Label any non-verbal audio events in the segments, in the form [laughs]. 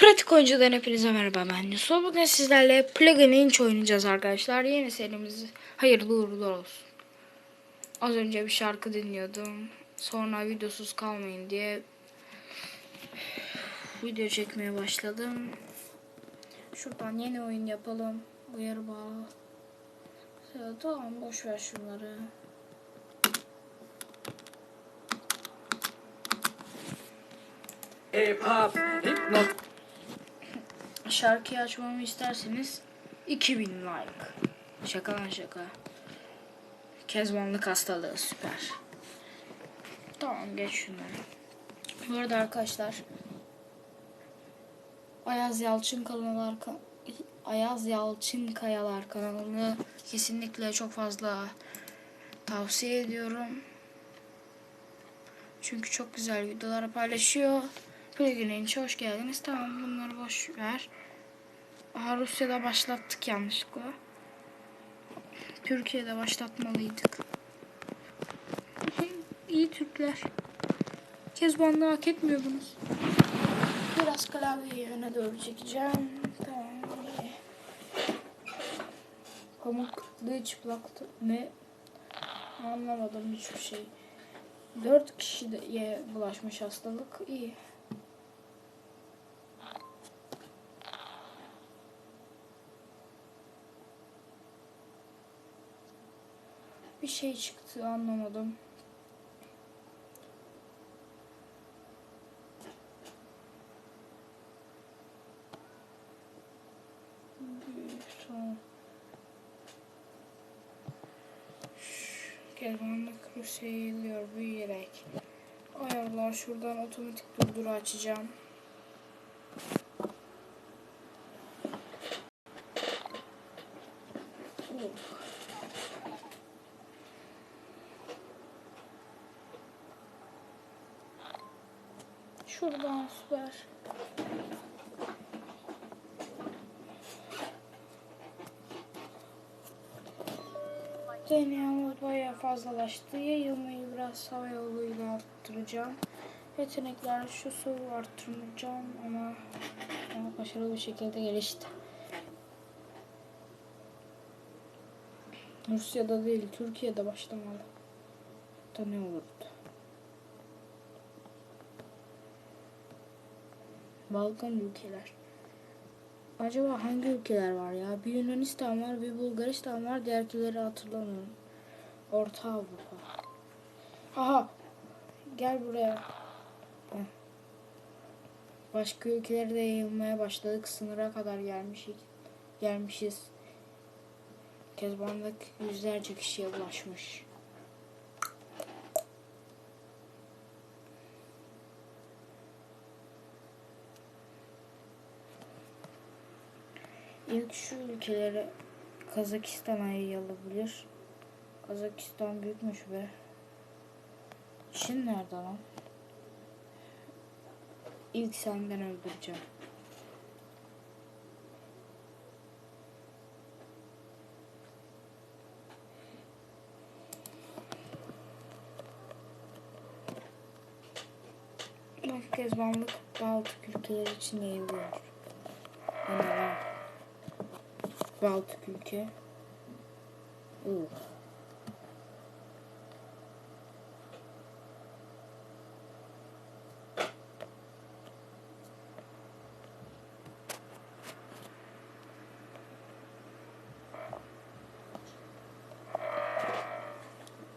Pratik oyuncudan hepinize merhaba ben Yusuf. Bugün sizlerle Plugin Inch oynayacağız arkadaşlar. Yeni serimiz hayırlı uğurlu olsun. Az önce bir şarkı dinliyordum. Sonra videosuz kalmayın diye video çekmeye başladım. Şuradan yeni oyun yapalım. Uyarı bağlı. Ya, tamam boş ver şunları. Hip hop, hipnot. Şarkıyı açmamı isterseniz 2000 like. Şaka lan şaka. Kezbanlık hastalığı süper. Tamam geç şunları. Bu arada arkadaşlar Ayaz Yalçın kanalar Ayaz Yalçın Kayalar kanalını kesinlikle çok fazla tavsiye ediyorum. Çünkü çok güzel videolar paylaşıyor. Plugin hoş geldiniz. Tamam bunları boş ver. Aha Rusya'da başlattık yanlışlıkla. Türkiye'de başlatmalıydık. [laughs] İyi Türkler. Kezbanlığı hak etmiyordunuz. Biraz klavyeyi öne doğru çekeceğim. Tamam. Pamuklu çıplaktı. Ne? Anlamadım hiçbir şey. Dört kişiye bulaşmış hastalık. İyi. Bir şey çıktı anlamadım. Bir son. Germanlık Rusya yayılıyor büyüyerek. Ayarlar şuradan otomatik durduru açacağım. Şuradan süper. Deneyamız bayağı fazlalaştı. Yayılmayı biraz hava yoluyla arttıracağım. Yetenekler şu su arttıracağım ama, ama başarılı bir şekilde gelişti. Rusya'da değil, Türkiye'de başlamalı. Da ne olurdu? Balkan ülkeler. Acaba hangi ülkeler var ya? Bir Yunanistan var, bir Bulgaristan var, diğerkileri hatırlamıyorum. Orta Avrupa. Aha! Gel buraya. Başka ülkelere de yayılmaya başladık. Sınıra kadar gelmişiz. Gelmişiz. Kezbanlık yüzlerce kişiye bulaşmış. İlk şu ülkelere Kazakistan'a yayılabilir. Kazakistan büyükmüş be. Çin nerede lan? İlk senden öldüreceğim. Bak kezbanlık Baltık ülkeleri için yayılıyor. Baltık ülke. Uh.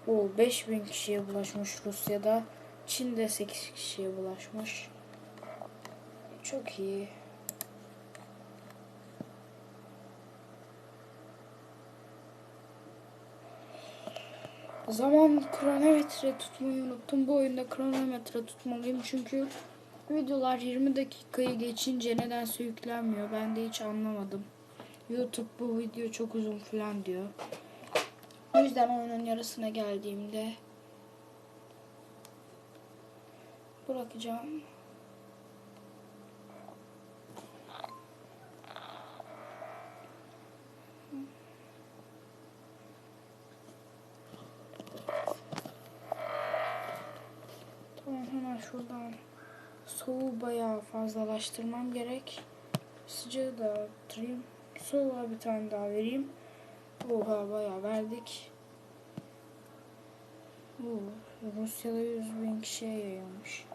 O 5000 kişiye bulaşmış Rusya'da. Çin'de 8 kişiye bulaşmış. Çok iyi. Zaman kronometre tutmayı unuttum. Bu oyunda kronometre tutmalıyım çünkü videolar 20 dakikayı geçince nedense yüklenmiyor. Ben de hiç anlamadım. YouTube bu video çok uzun falan diyor. O yüzden oyunun yarısına geldiğimde bırakacağım. Tamam hemen şuradan soğuğu bayağı fazlalaştırmam gerek. Sıcağı da arttırayım. Soğuğa bir tane daha vereyim. Oha bayağı verdik. Oo, Rusya'da 100 bin kişiye yayılmış.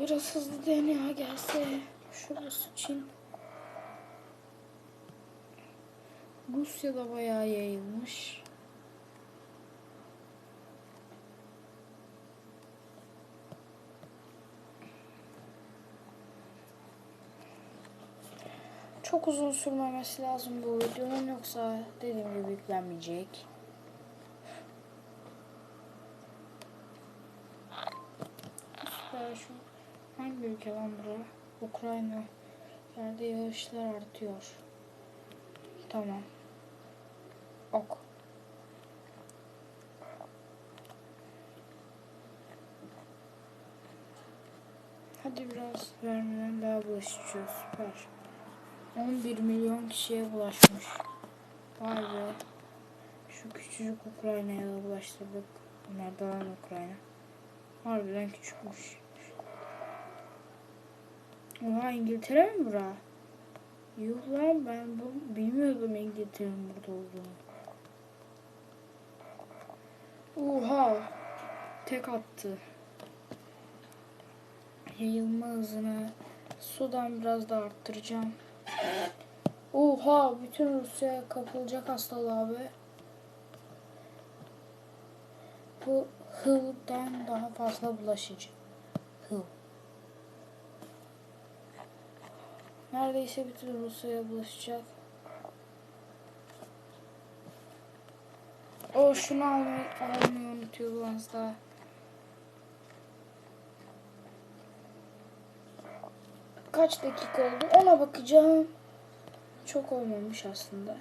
Biraz hızlı DNA gelse. Şurası Çin. Rusya'da bayağı yayılmış. Çok uzun sürmemesi lazım bu videonun yoksa dediğim gibi yüklenmeyecek. Süper şu hangi ülke lan bura? Ukrayna. Yerde yağışlar artıyor. Tamam. Ok. Hadi biraz vermeden daha bulaşıyor. Süper. 11 milyon kişiye bulaşmış. Vay be. Şu küçücük Ukrayna'ya bulaştırdık. Bunlar da Ukrayna. Harbiden küçükmüş. Oha İngiltere mi bura? Yuh lan ben bu bilmiyordum İngiltere'nin burada olduğunu. Oha. Tek attı. Yayılma hızını sudan biraz da arttıracağım. Oha bütün Rusya kapılacak hastalığı abi. Bu hıldan daha fazla bulaşıcı. Neredeyse bütün Rusya'ya bulaşacak. O şunu almayı, almayı unutuyordu az daha. Kaç dakika oldu ona bakacağım. Çok olmamış aslında.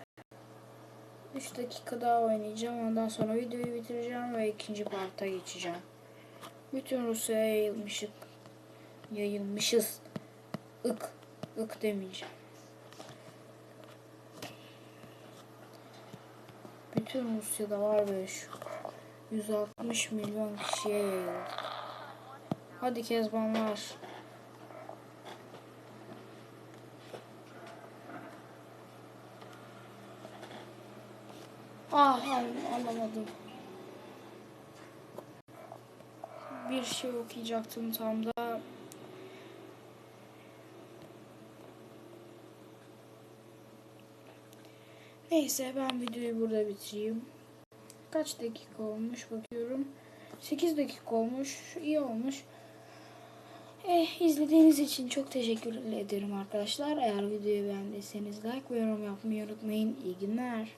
3 dakika daha oynayacağım. Ondan sonra videoyu bitireceğim ve ikinci parta geçeceğim. Bütün Rusya'ya yayılmışık. Yayılmışız. Ik. Ik demeyeceğim. Bütün Rusya'da var böyle şu 160 milyon kişiye yayıldı. Hadi Kezbanlar. Ah alamadım. Bir şey okuyacaktım tam da. Neyse ben videoyu burada bitireyim. Kaç dakika olmuş bakıyorum. 8 dakika olmuş. İyi olmuş. Eh, izlediğiniz için çok teşekkür ederim arkadaşlar. Eğer videoyu beğendiyseniz like ve yorum yapmayı unutmayın. İyi günler.